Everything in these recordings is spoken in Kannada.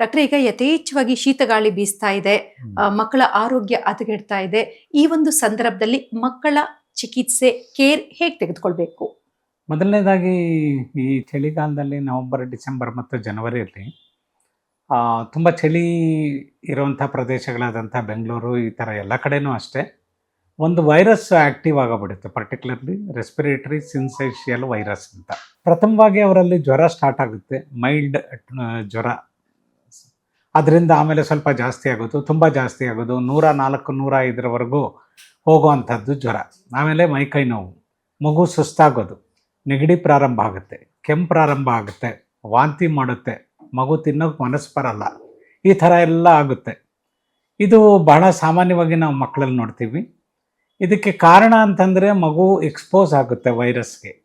ಡಾಕ್ಟರ್ ಈಗ ಯಥೇಚ್ಛವಾಗಿ ಶೀತಗಾಳಿ ಬೀಸ್ತಾ ಇದೆ ಮಕ್ಕಳ ಆರೋಗ್ಯ ಹದಗೆಡ್ತಾ ಇದೆ. ಈ ಒಂದು ಸಂದರ್ಭದಲ್ಲಿ ಮಕ್ಕಳ ಚಿಕಿತ್ಸೆ ಕೇರ್ ಹೇಗೆ ತೆಗೆದುಕೊಳ್ಬೇಕು? ಮೊದಲನೇದಾಗಿ ಈ ಚಳಿಗಾಲದಲ್ಲಿ ನವೆಂಬರ್ ಡಿಸೆಂಬರ್ ಮತ್ತು ಜನವರಿಯಲ್ಲಿ ತುಂಬ ಚಳಿ ಇರುವಂಥ ಪ್ರದೇಶಗಳಾದಂಥ ಬೆಂಗಳೂರು ಈ ಥರ ಎಲ್ಲ ಕಡೆನೂ ಅಷ್ಟೇ ಒಂದು ವೈರಸ್ ಆ್ಯಕ್ಟಿವ್ ಆಗಬಿಡುತ್ತೆ ಪರ್ಟಿಕ್ಯುಲರ್ಲಿ ರೆಸ್ಪಿರೇಟರಿ ಸಿನ್ಸೇಷಿಯಲ್ ವೈರಸ್ ಅಂತ. ಪ್ರಥಮವಾಗಿ ಅವರಲ್ಲಿ ಜ್ವರ ಸ್ಟಾರ್ಟ್ ಆಗುತ್ತೆ ಮೈಲ್ಡ್ ಜ್ವರ. ಅದರಿಂದ ಆಮೇಲೆ ಸ್ವಲ್ಪ ಜಾಸ್ತಿ ಆಗೋದು, ತುಂಬ ಜಾಸ್ತಿ ಆಗೋದು, ನೂರ ನಾಲ್ಕು, ನೂರ ಐದರವರೆಗೂ ಹೋಗುವಂಥದ್ದು ಜ್ವರ. ಆಮೇಲೆ ಮೈಕೈ ನೋವು. ಮಗು ಸುಸ್ತಾಗೋದು. ನೆಗಡಿ ಪ್ರಾರಂಭ ಆಗುತ್ತೆ. ಕೆಂಪು ಪ್ರಾರಂಭ ಆಗುತ್ತೆ. ವಾಂತಿ ಮಾಡುತ್ತೆ. ಮಗು ತಿನ್ನೋಕೆ ಮನಸ್ಸು ಬರಲ್ಲ. ಈ ಥರ ಎಲ್ಲ ಆಗುತ್ತೆ. ಇದು ಬಹಳ ಸಾಮಾನ್ಯವಾಗಿ ನಾವು ಮಕ್ಕಳಲ್ಲಿ ನೋಡ್ತೀವಿ. ಇದಕ್ಕೆ ಕಾರಣ ಅಂತಂದರೆ ಮಗು ಎಕ್ಸ್ಪೋಸ್ ಆಗುತ್ತೆ ವೈರಸ್ಗೆ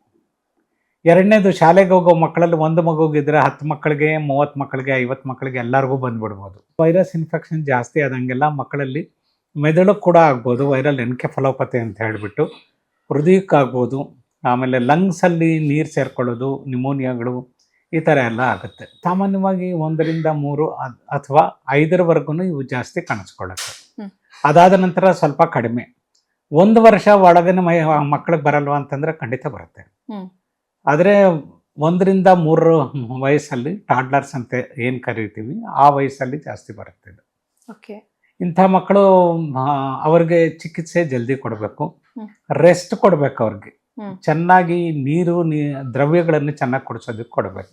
ಎರಡನೇದು ಶಾಲೆಗೆ ಹೋಗೋ ಮಕ್ಕಳಲ್ಲಿ ಒಂದು ಮಗುಗಿದ್ರೆ ಹತ್ತು ಮಕ್ಕಳಿಗೆ ಮೂವತ್ತು ಮಕ್ಕಳಿಗೆ ಐವತ್ತು ಮಕ್ಕಳಿಗೆ ಎಲ್ಲರಿಗೂ ಬಂದ್ಬಿಡ್ಬೋದು. ವೈರಸ್ ಇನ್ಫೆಕ್ಷನ್ ಜಾಸ್ತಿ ಆದಂಗೆಲ್ಲ ಮಕ್ಕಳಲ್ಲಿ ಮೆದುಳು ಕೂಡ ಆಗ್ಬೋದು ವೈರಲ್ ಎನ್ಕೆಫಲೋಪತಿ ಅಂತ ಹೇಳಿಬಿಟ್ಟು ಹೃದಯಕ್ಕಾಗ್ಬೋದು ಆಮೇಲೆ ಲಂಗ್ಸಲ್ಲಿ ನೀರು ಸೇರ್ಕೊಳ್ಳೋದು ನಿಮೋನಿಯಾಗಳು ಈ ಥರ ಎಲ್ಲ ಆಗುತ್ತೆ. ಸಾಮಾನ್ಯವಾಗಿ ಒಂದರಿಂದ ಮೂರು ಅಥವಾ ಐದರವರೆಗೂ ಇವು ಜಾಸ್ತಿ ಕಾಣಿಸ್ಕೊಳ್ಳುತ್ತೆ. ಅದಾದ ನಂತರ ಸ್ವಲ್ಪ ಕಡಿಮೆ. ಒಂದು ವರ್ಷ ಒಳಗಿನ ಮೈ ಮಕ್ಕಳಿಗೆ ಬರಲ್ವಾ ಅಂತಂದ್ರೆ ಖಂಡಿತ ಬರುತ್ತೆ. ಆದರೆ ಒಂದರಿಂದ ಮೂರು ವಯಸ್ಸಲ್ಲಿ ಟಾಡ್ಲರ್ಸ್ ಅಂತ ಏನು ಕರಿತೀವಿ ಆ ವಯಸ್ಸಲ್ಲಿ ಜಾಸ್ತಿ ಬರುತ್ತೆ ಇದು. ಓಕೆ. ಇಂಥ ಮಕ್ಕಳು ಅವ್ರಿಗೆ ಚಿಕಿತ್ಸೆ ಜಲ್ದಿ ಕೊಡಬೇಕು. ರೆಸ್ಟ್ ಕೊಡಬೇಕು ಅವ್ರಿಗೆ. ಚೆನ್ನಾಗಿ ನೀರು ನೀ ದ್ರವ್ಯಗಳನ್ನು ಚೆನ್ನಾಗಿ ಕೊಡಿಸೋದಕ್ಕೆ ಕೊಡಬೇಕು.